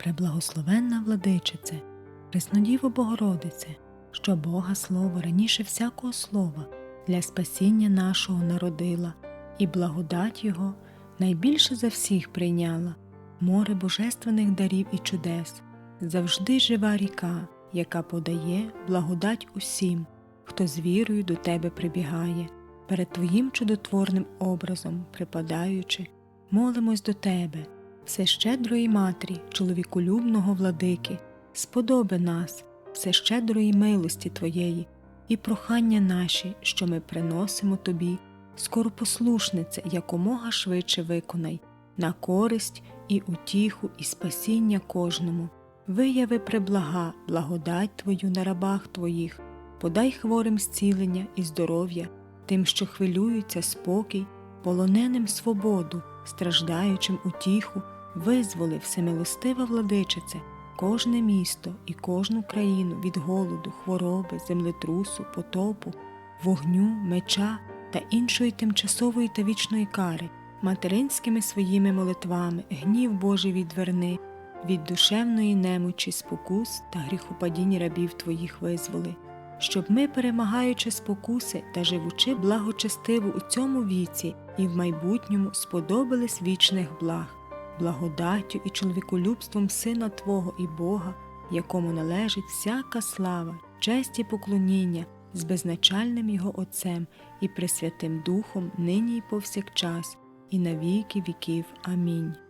Преблагословенна владичице, Преснодіво Богородице, що Бога Слово раніше всякого слова для спасіння нашого народила, і благодать Його найбільше за всіх прийняла, море божественних дарів і чудес, завжди жива ріка, яка подає благодать усім, хто з вірою до тебе прибігає, перед Твоїм чудотворним образом припадаючи, молимось до Тебе, всещедрої Матрі, чоловіколюбного владики, сподоби нас, всещедрої милості Твоєї, і прохання наші, що ми приносимо Тобі, скоропослушнице якомога швидше виконай, на користь і утіху, і спасіння кожному. Вияви преблага, благодать Твою на рабах Твоїх, подай хворим зцілення і здоров'я, тим, що хвилюються спокій, полоненим свободу, страждаючим утіху, визволи всемилостива владичице, кожне місто і кожну країну від голоду, хвороби, землетрусу, потопу, вогню, меча та іншої тимчасової та вічної кари, материнськими своїми молитвами, гнів Божий відверни, від душевної немочі, спокус та гріхопадінь рабів Твоїх визволи, щоб ми, перемагаючи спокуси та живучи благочестиво у цьому віці і в майбутньому сподобались вічних благ, благодаттю і чоловіколюбством Сина Твого і Бога, якому належить всяка слава, честь і поклоніння з безначальним Його Отцем і Пресвятим Духом нині і повсякчас, і на віки віків. Амінь.